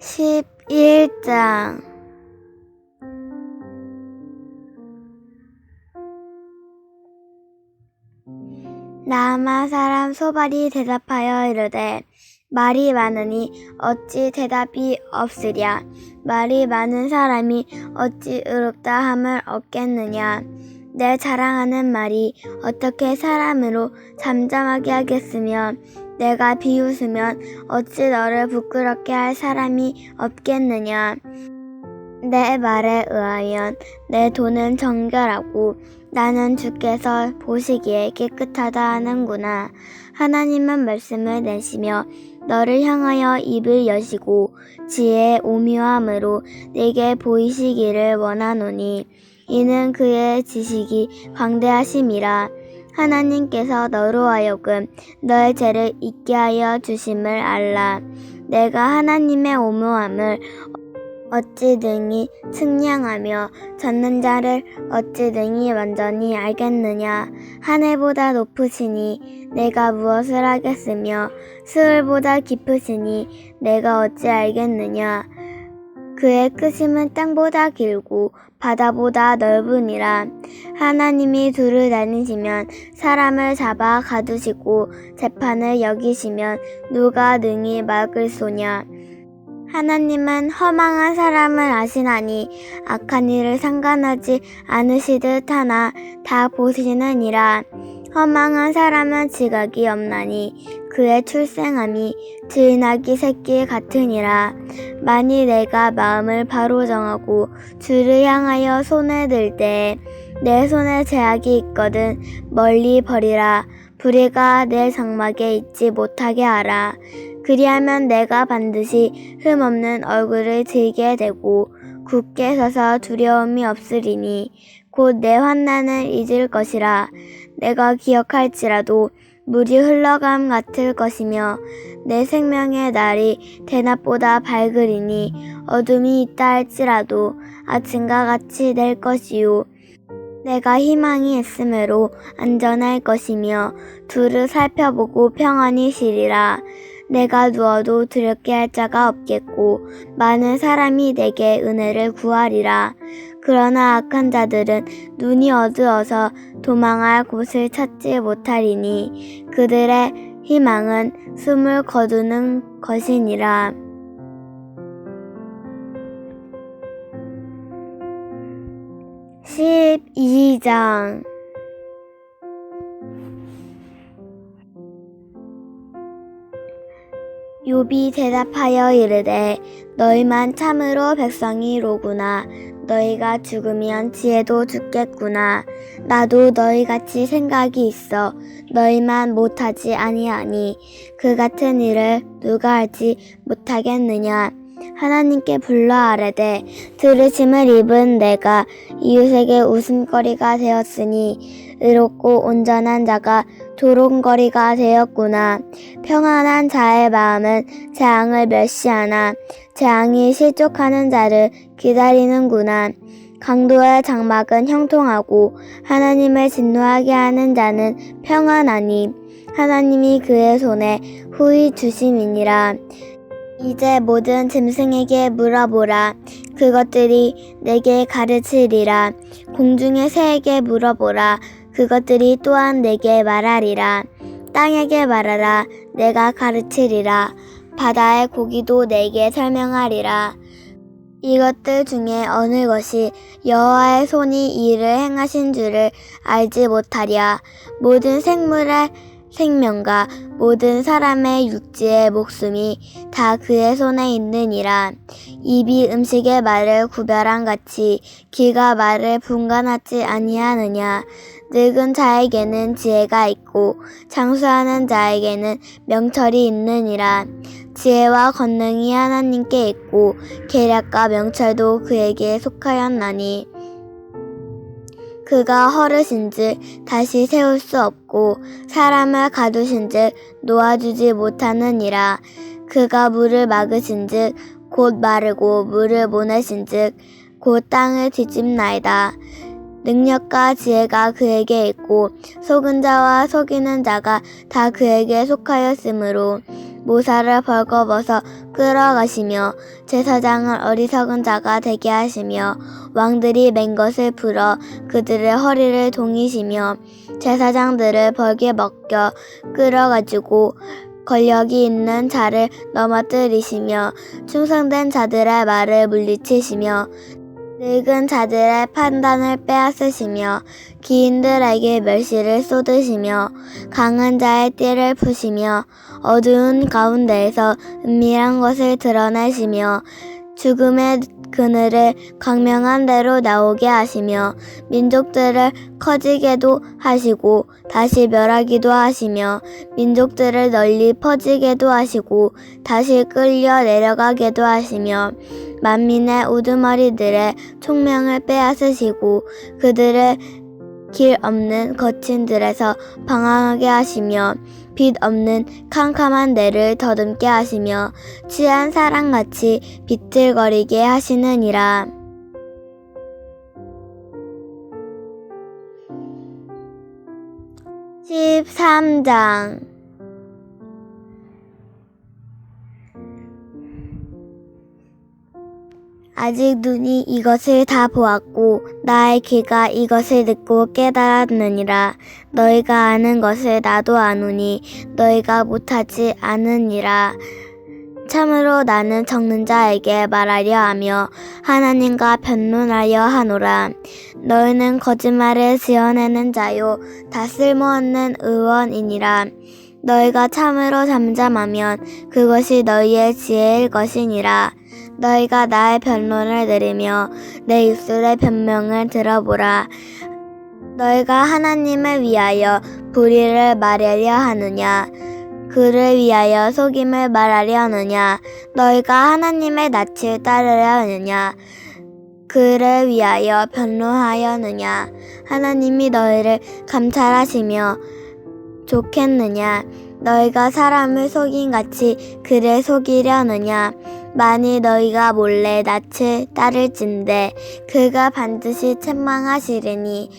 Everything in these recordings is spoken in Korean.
11장. 나아마 사람 소발이 대답하여 이르되 말이 많으니 어찌 대답이 없으랴? 말이 많은 사람이 어찌 의롭다 함을 얻겠느냐? 내 자랑하는 말이 어떻게 사람으로 잠잠하게 하겠으며 내가 비웃으면 어찌 너를 부끄럽게 할 사람이 없겠느냐 내 말에 의하면 내 돈은 정결하고 나는 주께서 보시기에 깨끗하다 하는구나. 하나님은 말씀을 내시며 너를 향하여 입을 여시고 지혜의 오묘함으로 내게 보이시기를 원하노니 이는 그의 지식이 광대하심이라. 하나님께서 너로 하여금 너의 죄를 잊게 하여 주심을 알라. 내가 하나님의 오묘함을 어찌 능히 측량하며 젖는 자를 어찌 능히 완전히 알겠느냐 하늘보다 높으시니 내가 무엇을 하겠으며 수울보다 깊으시니 내가 어찌 알겠느냐 그의 크심은 땅보다 길고 바다보다 넓으니라 하나님이 둘을 나뉘시면 사람을 잡아 가두시고 재판을 여기시면 누가 능히 막을 소냐 하나님은 허망한 사람을 아시나니 악한 일을 상관하지 않으시듯 하나 다 보시느니라. 허망한 사람은 지각이 없나니 그의 출생함이 들나귀 새끼 같으니라. 만일 내가 마음을 바로 정하고 주를 향하여 손을 들 때 내 손에 제약이 있거든 멀리 버리라. 불의가 내 장막에 있지 못하게 하라. 그리하면 내가 반드시 흠없는 얼굴을 들게 되고 굳게 서서 두려움이 없으리니 곧 내 환난을 잊을 것이라 내가 기억할지라도 물이 흘러감 같을 것이며 내 생명의 날이 대낮보다 밝으리니 어둠이 있다 할지라도 아침과 같이 될 것이요. 내가 희망이 있으므로 안전할 것이며 둘을 살펴보고 평안히 쉬리라 내가 누워도 두렵게 할 자가 없겠고 많은 사람이 내게 은혜를 구하리라. 그러나 악한 자들은 눈이 어두워서 도망할 곳을 찾지 못하리니 그들의 희망은 숨을 거두는 것이니라. 십이장 욥이 대답하여 이르되 너희만 참으로 백성이로구나. 너희가 죽으면 지혜도 죽겠구나. 나도 너희 같이 생각이 있어. 너희만 못하지 아니하니. 그 같은 일을 누가 하지 못하겠느냐 하나님께 불러 아뢰되 들으심을 입은 내가 이웃에게 웃음거리가 되었으니 의롭고 온전한 자가 조롱거리가 되었구나. 평안한 자의 마음은 재앙을 멸시하나 재앙이 실족하는 자를 기다리는구나. 강도의 장막은 형통하고 하나님을 진노하게 하는 자는 평안하니 하나님이 그의 손에 후히 주심이니라. 이제 모든 짐승에게 물어보라. 그것들이 내게 가르치리라. 공중의 새에게 물어보라. 그것들이 또한 내게 말하리라. 땅에게 말하라. 내가 가르치리라. 바다의 고기도 내게 설명하리라. 이것들 중에 어느 것이 여호와의 손이 이를 행하신 줄을 알지 못하랴. 모든 생물의 생명과 모든 사람의 육지의 목숨이 다 그의 손에 있느니라. 입이 음식의 말을 구별한 같이 귀가 말을 분간하지 아니하느냐. 늙은 자에게는 지혜가 있고 장수하는 자에게는 명철이 있느니라. 지혜와 권능이 하나님께 있고 계략과 명철도 그에게 속하였나니 그가 허르신즉 다시 세울 수 없고 사람을 가두신즉 놓아주지 못하느니라. 그가 물을 막으신즉 곧 마르고 물을 보내신즉 곧 땅을 뒤집나이다. 능력과 지혜가 그에게 있고 속은 자와 속이는 자가 다 그에게 속하였으므로 모사를 벌거벗어 끌어가시며 제사장을 어리석은 자가 되게 하시며 왕들이 맨 것을 풀어 그들의 허리를 동이시며 제사장들을 벌게 먹겨 끌어가지고 권력이 있는 자를 넘어뜨리시며 충성된 자들의 말을 물리치시며 늙은 자들의 판단을 빼앗으시며 기인들에게 멸시를 쏟으시며 강한 자의 띠를 푸시며 어두운 가운데에서 은밀한 것을 드러내시며 죽음의 그늘을 광명한 대로 나오게 하시며 민족들을 커지게도 하시고 다시 멸하기도 하시며 민족들을 널리 퍼지게도 하시고 다시 끌려 내려가게도 하시며 만민의 우두머리들의 총명을 빼앗으시고 그들을 길 없는 거친 들에서 방황하게 하시며 빛 없는 캄캄한 데를 더듬게 하시며 취한 사람같이 비틀거리게 하시느니라. 십삼 장 아직 눈이 이것을 다 보았고 나의 귀가 이것을 듣고 깨달았느니라. 너희가 아는 것을 나도 아노니 너희가 못하지 않으니라. 참으로 나는 적는 자에게 말하려 하며 하나님과 변론하려 하노라. 너희는 거짓말을 지어내는 자요 다 쓸모없는 의원이니라. 너희가 참으로 잠잠하면 그것이 너희의 지혜일 것이니라 너희가 나의 변론을 들으며 내 입술의 변명을 들어보라. 너희가 하나님을 위하여 불의를 말하려 하느냐? 그를 위하여 속임을 말하려 하느냐? 너희가 하나님의 낯을 따르려 하느냐? 그를 위하여 변론하여느냐? 하나님이 너희를 감찰하시며 좋겠느냐? 너희가 사람을 속인 같이 그를 속이려느냐? 만일 너희가 몰래 낯을 따를진대 그가 반드시 책망하시리니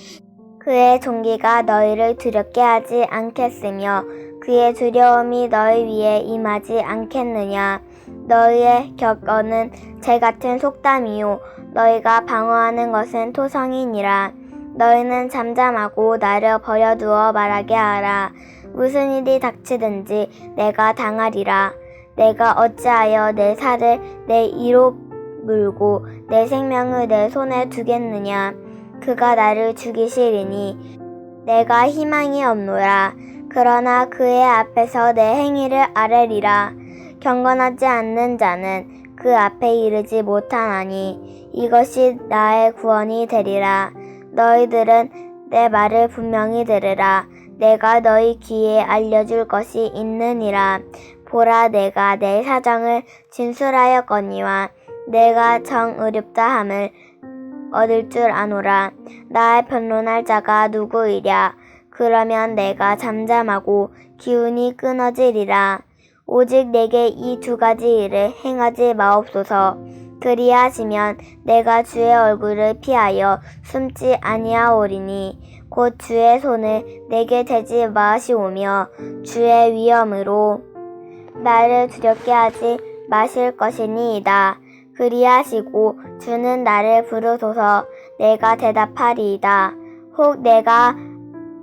그의 종기가 너희를 두렵게 하지 않겠으며 그의 두려움이 너희 위에 임하지 않겠느냐. 너희의 격언은 재 같은 속담이요. 너희가 방어하는 것은 토성이니라. 너희는 잠잠하고 나를 버려두어 말하게 하라. 무슨 일이 닥치든지 내가 당하리라 내가 어찌하여 내 살을 내 이로 물고 내 생명을 내 손에 두겠느냐? 그가 나를 죽이시리니 내가 희망이 없노라. 그러나 그의 앞에서 내 행위를 아뢰리라. 경건하지 않는 자는 그 앞에 이르지 못하나니 이것이 나의 구원이 되리라. 너희들은 내 말을 분명히 들으라. 내가 너희 귀에 알려줄 것이 있느니라 보라 내가 내 사정을 진술하였거니와 내가 정의롭다 함을 얻을 줄 아노라. 나의 변론할 자가 누구이랴. 그러면 내가 잠잠하고 기운이 끊어지리라. 오직 내게 이 두 가지 일을 행하지 마옵소서. 그리하시면 내가 주의 얼굴을 피하여 숨지 아니하오리니 곧 주의 손을 내게 대지 마시오며 주의 위엄으로 나를 두렵게 하지 마실 것이니이다. 그리하시고 주는 나를 부르소서 내가 대답하리이다. 혹 내가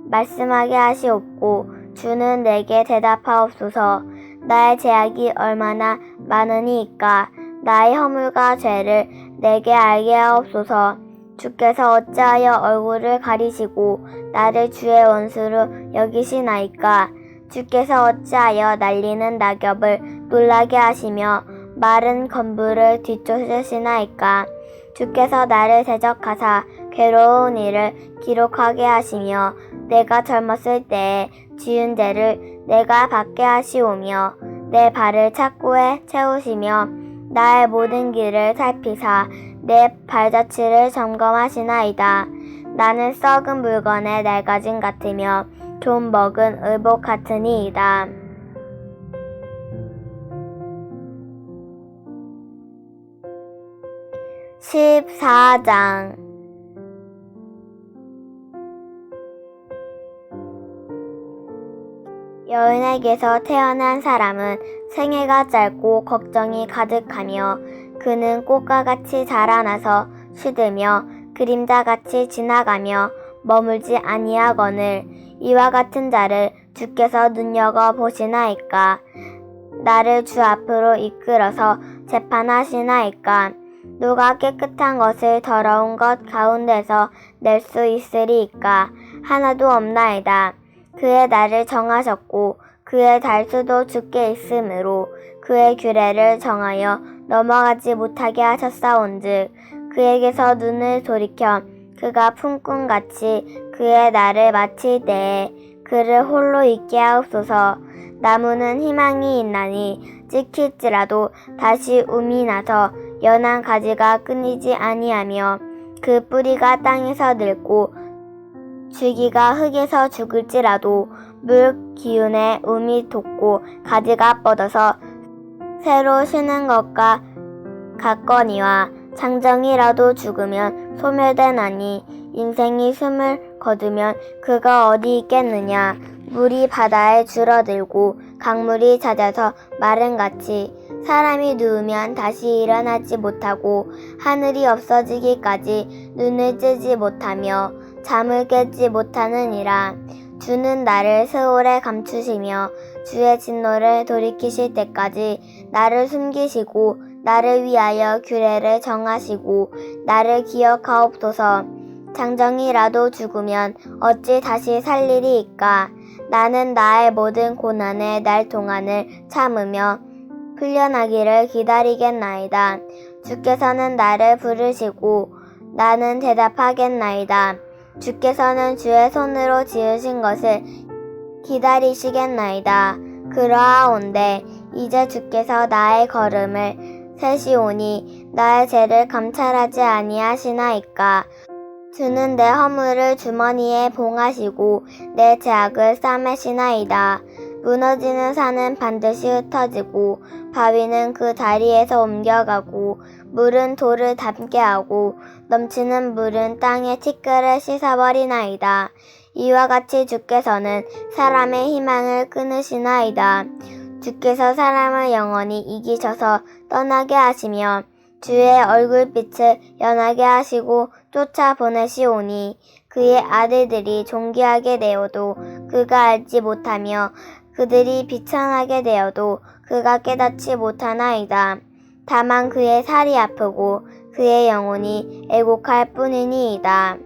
말씀하게 하시옵고 주는 내게 대답하옵소서 나의 제약이 얼마나 많으니이까 나의 허물과 죄를 내게 알게 하옵소서 주께서 어찌하여 얼굴을 가리시고 나를 주의 원수로 여기시나이까 주께서 어찌하여 날리는 낙엽을 놀라게 하시며 마른 건부를 뒤쫓으시나이까 주께서 나를 대적하사 괴로운 일을 기록하게 하시며 내가 젊었을 때에 지은 죄를 내가 받게 하시오며 내 발을 착고에 채우시며 나의 모든 길을 살피사 내 발자취를 점검하시나이다. 나는 썩은 물건의 낡아짐 같으며 좀 먹은 의복 같으니이다. 십사 장 여인에게서 태어난 사람은 생애가 짧고 걱정이 가득하며 그는 꽃과 같이 자라나서 시들며 그림자같이 지나가며 머물지 아니하거늘 이와 같은 자를 주께서 눈여겨 보시나이까? 나를 주 앞으로 이끌어서 재판하시나이까? 누가 깨끗한 것을 더러운 것 가운데서 낼 수 있으리이까? 하나도 없나이다. 그의 날을 정하셨고 그의 달수도 주께 있으므로 그의 규례를 정하여 넘어가지 못하게 하셨사온즉 그에게서 눈을 돌이켜 그가 품꾼같이 그의 날을 마칠 때에 그를 홀로 있게 하옵소서. 나무는 희망이 있나니 찍힐지라도 다시 움이 나서 연한 가지가 끊이지 아니하며 그 뿌리가 땅에서 늙고 줄기가 흙에서 죽을지라도 물 기운에 움이 돋고 가지가 뻗어서 새로 쉬는 것과 같거니와 장정이라도 죽으면 소멸되나니 인생이 숨을 거두면 그가 어디 있겠느냐. 물이 바다에 줄어들고 강물이 잦아서 마른 같이 사람이 누우면 다시 일어나지 못하고 하늘이 없어지기까지 눈을 뜨지 못하며 잠을 깨지 못하느니라. 주는 나를 세월에 감추시며 주의 진노를 돌이키실 때까지 나를 숨기시고 나를 위하여 규례를 정하시고 나를 기억하옵소서 장정이라도 죽으면 어찌 다시 살리리이까 나는 나의 모든 고난에 날 동안을 참으며 풀려나기를 기다리겠나이다 주께서는 나를 부르시고 나는 대답하겠나이다 주께서는 주의 손으로 지으신 것을 기다리시겠나이다. 그러하온데 이제 주께서 나의 걸음을 세시오니 나의 죄를 감찰하지 아니하시나이까. 주는 내 허물을 주머니에 봉하시고 내 죄악을 싸매시나이다. 무너지는 산은 반드시 흩어지고 바위는 그 다리에서 옮겨가고 물은 돌을 담게 하고 넘치는 물은 땅의 티끌을 씻어버리나이다. 이와 같이 주께서는 사람의 희망을 끊으시나이다. 주께서 사람을 영원히 이기셔서 떠나게 하시며 주의 얼굴빛을 연하게 하시고 쫓아 보내시오니 그의 아들들이 존귀하게 되어도 그가 알지 못하며 그들이 비천하게 되어도 그가 깨닫지 못하나이다. 다만 그의 살이 아프고 그의 영혼이 애곡할 뿐이니이다.